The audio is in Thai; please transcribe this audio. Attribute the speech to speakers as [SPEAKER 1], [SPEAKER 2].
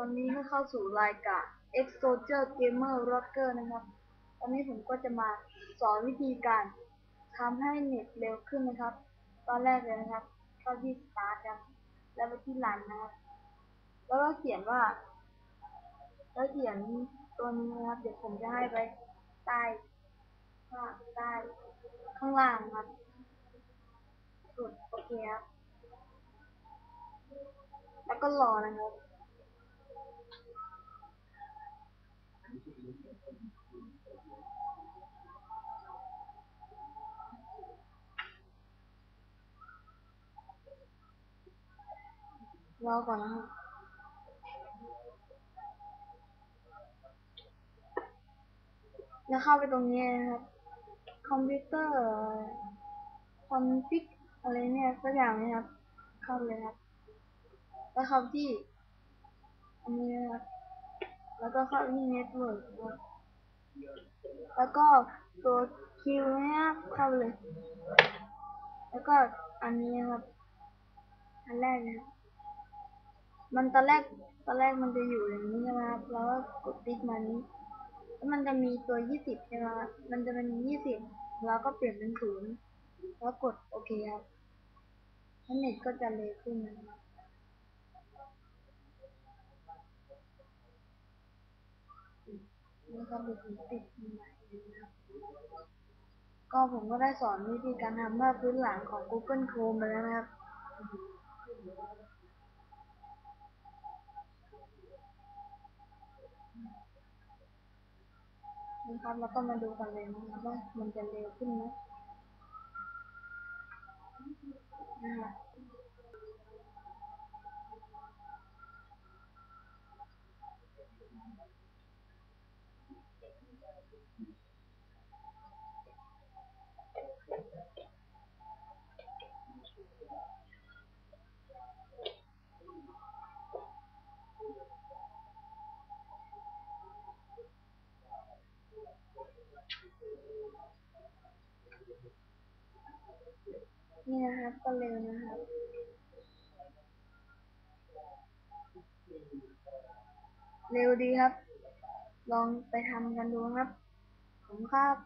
[SPEAKER 1] ตอนนี้ก็เข้าสู่รายการ e x o g e r Gamer Rocker นะครับ ตอนนี้ผมก็จะมาสอนวิธีการทำให้เน็ตเร็วขึ้นนะครับ ตอนแรกเลยนะครับ เข้าที่ Start ครับแล้วไปที่ Run นะครับ แล้วก็เขียนว่า แล้วเขียนตัวนี้นะครับ เดี๋ยวผมจะให้ไปใต้ข้างใต้ข้างล่างครับกดโอเคครับ แล้วก็รอนะครับ รอก่อนนะครับแล้วเข้าไปตรงนี้นะครับ คอมพิวเตอร์คอนฟิกอะไรเนี่ยสักอย่างนี้ครับ เข้าเลยครับ แล้วเข้าที่อันนี้นะครับ แล้วก็เข้าที่เน็ตเวิร์กแล้วก็ตัวคิวนะครับเข้าเลย แล้วก็อันนี้นครับ อันแรกนะครับ มันตอนแรกตอนแรกมันจะอยู่อย่างนี้ใช่ไหมครับแล้วก็กดติ๊กมานี้แล้วมันจะมีตัวยี่สิบใช่ไหมครับมันจะเป็นยี่สิบแล้วก็เปลี่ยนเป็นศูนย์แล้วกดโอเคครับแล้วเน็ตก็จะเร็วขึ้นนะครับนี่ครับดูผมติดใหม่นะครับก็ผมก็ได้สอนวิธีการทำเมื่อพื้นหลังของ Google Chrome ไปแล้วนะครับ นะครับแล้วก็มาดูกันเลยนะครับว่ามันจะเร็วขึ้นไหม นี่นะครับ ก็เร็วนะครับ เร็วดีครับ ลองไปทำกันดูครับ ผมครับ